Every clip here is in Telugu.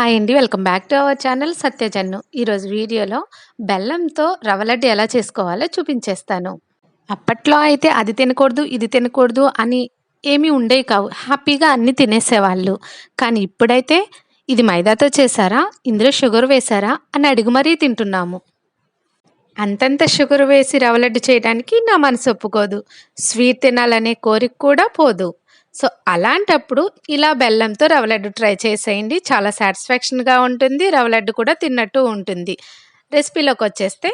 హాయ్ అండి. Welcome back to our channel సత్యజన్ను. ఈరోజు వీడియోలో బెల్లంతో రవ్వ లడ్డు ఎలా చేసుకోవాలో చూపించేస్తాను. అప్పట్లో అయితే అది తినకూడదు, ఇది తినకూడదు అని ఏమీ ఉండేవి కావు. హ్యాపీగా అన్నీ తినేసేవాళ్ళు. కానీ ఇప్పుడైతే ఇది మైదాతో చేశారా? ఇందులో షుగర్ వేశారా? అని అడిగి మరీ తింటున్నాము. అంతంత షుగర్ వేసి రవ్వ లడ్డు చేయడానికి నా మనసు ఒప్పుకోదు. స్వీట్ తినాలనే కోరిక కూడా పోదు. సో, అలాంటప్పుడు ఇలా బెల్లంతో రవ్వ లడ్డు ట్రై చేసేయండి. చాలా సాటిస్ఫాక్షన్‌గా ఉంటుంది. రవ్వ లడ్డు కూడా తిన్నట్టు ఉంటుంది. రెసిపీలోకి వచ్చేస్తే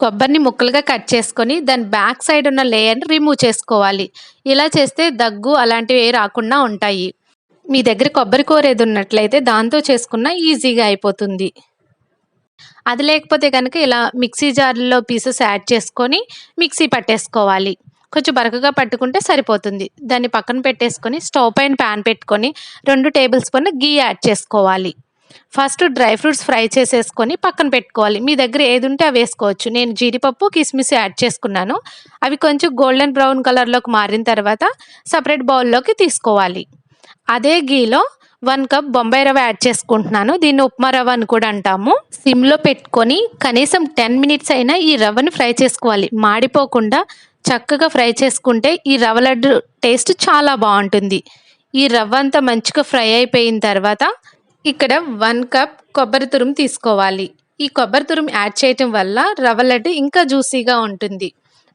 కొబ్బరిని ముక్కలుగా కట్ చేసుకొని దాని బ్యాక్ సైడ్ ఉన్న లేయర్‌ని రిమూవ్ చేసుకోవాలి. ఇలా చేస్తే దగ్గు అలాంటివి ఏ రాకుండా ఉంటాయి. మీ దగ్గర కొబ్బరి కూర ఏది ఉన్నట్లయితే దాంతో చేసుకున్నా ఈజీగా అయిపోతుంది. అది లేకపోతే కనుక ఇలా మిక్సీ జార్‌లో పీసెస్ యాడ్ చేసుకొని మిక్సీ పట్టేసుకోవాలి. కొంచెం బరకగా పట్టుకుంటే సరిపోతుంది. దాన్ని పక్కన పెట్టేసుకొని స్టవ్ పైన పాన్ పెట్టుకొని రెండు టేబుల్ స్పూన్ల ఘీ యాడ్ చేసుకోవాలి. ఫస్ట్ డ్రై ఫ్రూట్స్ ఫ్రై చేసేసుకొని పక్కన పెట్టుకోవాలి. మీ దగ్గర ఏది ఉంటే అవి వేసుకోవచ్చు. నేను జీడిపప్పు, కిస్మిస్ యాడ్ చేసుకున్నాను. అవి కొంచెం గోల్డెన్ బ్రౌన్ కలర్‌లోకి మారిన తర్వాత సపరేట్ బౌల్‌లోకి తీసుకోవాలి. అదే ఘీలో వన్ కప్ బొంబాయి రవ్వ యాడ్ చేసుకుంటున్నాను. దీన్ని ఉప్మా రవ్వ అని కూడా అంటాము. సిమ్‌లో పెట్టుకొని కనీసం 10 మినిట్స్ అయినా ఈ రవ్వని ఫ్రై చేసుకోవాలి. మాడిపోకుండా చక్కగా ఫ్రై చేసుకుంటే ఈ రవ్వ లడ్డు టేస్ట్ చాలా బాగుంటుంది ఈ రవ్వ అంతా మంచిగా ఫ్రై అయిపోయిన తర్వాత ఇక్కడ వన్ కప్ కొబ్బరి తురుము తీసుకోవాలి. ఈ కొబ్బరి తురుము యాడ్ చేయటం వల్ల రవ్వ లడ్డు ఇంకా జ్యూసీగా ఉంటుంది.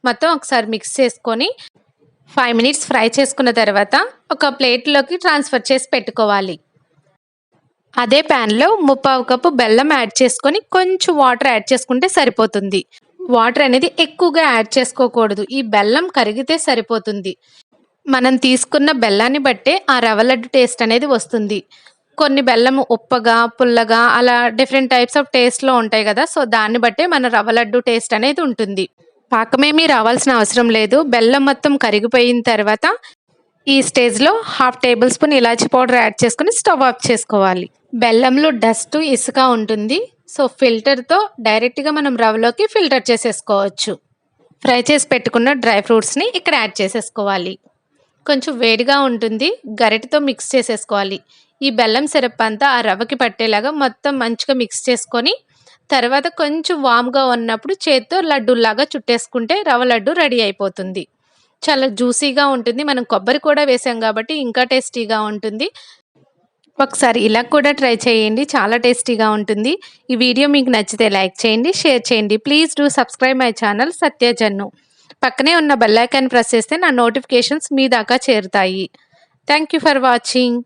మొత్తం ఒకసారి మిక్స్ చేసుకొని ఫైవ్ మినిట్స్ ఫ్రై చేసుకున్న తర్వాత ఒక ప్లేట్‌లోకి ట్రాన్స్‌ఫర్ చేసి పెట్టుకోవాలి. అదే పాన్‌లో ముప్పావు కప్పు బెల్లం యాడ్ చేసుకొని కొంచెం వాటర్ యాడ్ చేసుకుంటే సరిపోతుంది. వాటర్ అనేది ఎక్కువగా యాడ్ చేసుకోకూడదు. ఈ బెల్లం కరిగితే సరిపోతుంది. మనం తీసుకున్న బెల్లాన్ని బట్టే ఆ రవ్వ లడ్డు టేస్ట్ అనేది వస్తుంది. కొన్ని బెల్లం ఉప్పగా, పుల్లగా అలా డిఫరెంట్ టైప్స్ ఆఫ్ టేస్ట్‌లో ఉంటాయి కదా సో, దాన్ని బట్టే మన రవ్వ లడ్డు టేస్ట్ అనేది ఉంటుంది. పాకమేమీ రావాల్సిన అవసరం లేదు. బెల్లం మొత్తం కరిగిపోయిన తర్వాత ఈ స్టేజ్‌లో హాఫ్ టేబుల్ స్పూన్ ఇలాచి పౌడర్ యాడ్ చేసుకొని స్టవ్ ఆఫ్ చేసుకోవాలి. బెల్లంలో డస్ట్ ఇసుక ఉంటుంది. సో, ఫిల్టర్‌తో డైరెక్ట్‌గా మనం రవ్వలోకి ఫిల్టర్ చేసేసుకోవచ్చు. ఫ్రై చేసి పెట్టుకున్న డ్రై ఫ్రూట్స్‌ని ఇక్కడ యాడ్ చేసేసుకోవాలి. కొంచెం వేడిగా ఉంటుంది. గరిటతో మిక్స్ చేసేసుకోవాలి. ఈ బెల్లం సిరప్ అంతా ఆ రవ్వకి పట్టేలాగా మొత్తం మంచిగా మిక్స్ చేసుకొని తర్వాత కొంచెం వామ్‌గా ఉన్నప్పుడు చేత్తో లడ్డూలాగా చుట్టేసుకుంటే రవ్వ లడ్డు రెడీ అయిపోతుంది. చాలా జ్యూసీగా ఉంటుంది. మనం కొబ్బరి కూడా వేసాం కాబట్టి ఇంకా టేస్టీగా ఉంటుంది. ఒకసారి ఇలా కూడా ట్రై చేయండి. చాలా టేస్టీగా ఉంటుంది. ఈ వీడియో మీకు నచ్చితే లైక్ చేయండి, షేర్ చేయండి. Please do subscribe my channel సత్యజన్ను. పక్కనే ఉన్న బెల్లైకాన్ ప్రెస్ చేస్తే నా నోటిఫికేషన్స్ మీ దాకా చేరుతాయి. Thank you for watching.